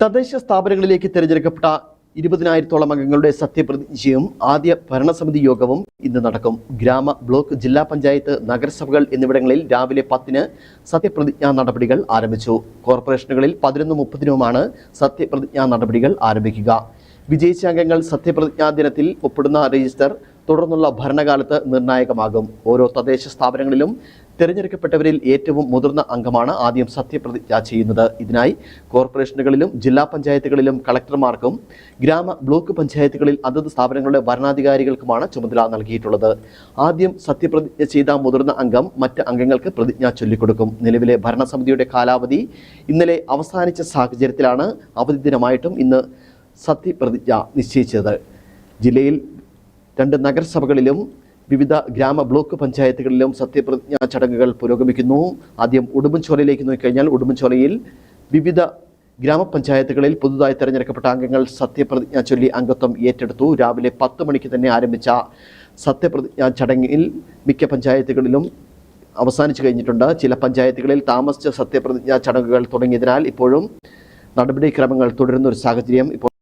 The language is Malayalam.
തദ്ദേശ സ്ഥാപനങ്ങളിലേക്ക് തിരഞ്ഞെടുക്കപ്പെട്ട ഇരുപതിനായിരത്തോളം അംഗങ്ങളുടെ സത്യപ്രതിജ്ഞയും ആദ്യ ഭരണസമിതി യോഗവും ഇന്ന് നടക്കും. ഗ്രാമ ബ്ലോക്ക് ജില്ലാ പഞ്ചായത്ത് നഗരസഭകൾ എന്നിവിടങ്ങളിൽ രാവിലെ പത്തിന് സത്യപ്രതിജ്ഞാ നടപടികൾ ആരംഭിച്ചു. കോർപ്പറേഷനുകളിൽ പതിനൊന്ന് മുപ്പതിനുമാണ് സത്യപ്രതിജ്ഞാ നടപടികൾ ആരംഭിക്കുക. വിജയിച്ച അംഗങ്ങൾ സത്യപ്രതിജ്ഞാ ദിനത്തിൽ ഒപ്പിടുന്ന രജിസ്റ്റർ തുടർന്നുള്ള ഭരണകാലത്ത് നിർണായകമാകും. ഓരോ തദ്ദേശ സ്ഥാപനങ്ങളിലും തിരഞ്ഞെടുക്കപ്പെട്ടവരിൽ ഏറ്റവും മുതിർന്ന അംഗമാണ് ആദ്യം സത്യപ്രതിജ്ഞ ചെയ്യുന്നത്. ഇതിനായി കോർപ്പറേഷനുകളിലും ജില്ലാ പഞ്ചായത്തുകളിലും കളക്ടർമാർക്കും ഗ്രാമ ബ്ലോക്ക് പഞ്ചായത്തുകളിൽ അതത് സ്ഥാപനങ്ങളുടെ ഭരണാധികാരികൾക്കുമാണ് ചുമതല നൽകിയിട്ടുള്ളത്. ആദ്യം സത്യപ്രതിജ്ഞ ചെയ്ത മുതിർന്ന അംഗം മറ്റ് അംഗങ്ങൾക്ക് പ്രതിജ്ഞ ചൊല്ലിക്കൊടുക്കും. നിലവിലെ ഭരണസമിതിയുടെ കാലാവധി ഇന്നലെ അവസാനിച്ച സാഹചര്യത്തിലാണ് അവധി ദിനമായിട്ടും ഇന്ന് സത്യപ്രതിജ്ഞ നിശ്ചയിച്ചത്. ജില്ലയിൽ രണ്ട് നഗരസഭകളിലും വിവിധ ഗ്രാമ ബ്ലോക്ക് പഞ്ചായത്തുകളിലും സത്യപ്രതിജ്ഞാ ചടങ്ങുകൾ പുരോഗമിക്കുന്നു. ആദ്യം ഉടുമ്പൻചോലയിലേക്ക് നോക്കിക്കഴിഞ്ഞാൽ ഉടുമ്പൻചോലയിൽ വിവിധ ഗ്രാമപഞ്ചായത്തുകളിൽ പുതുതായി തെരഞ്ഞെടുക്കപ്പെട്ട അംഗങ്ങൾ സത്യപ്രതിജ്ഞ ചൊല്ലി അംഗത്വം ഏറ്റെടുത്തു. രാവിലെ പത്ത് മണിക്ക് തന്നെ ആരംഭിച്ച സത്യപ്രതിജ്ഞാ ചടങ്ങിൽ മിക്ക പഞ്ചായത്തുകളിലും അവസാനിച്ചു കഴിഞ്ഞിട്ടുണ്ട്. ചില പഞ്ചായത്തുകളിൽ താമസിച്ച സത്യപ്രതിജ്ഞാ ചടങ്ങുകൾ തുടങ്ങിയതിനാൽ ഇപ്പോഴും നടപടിക്രമങ്ങൾ തുടരുന്ന ഒരു സാഹചര്യം ഇപ്പോൾ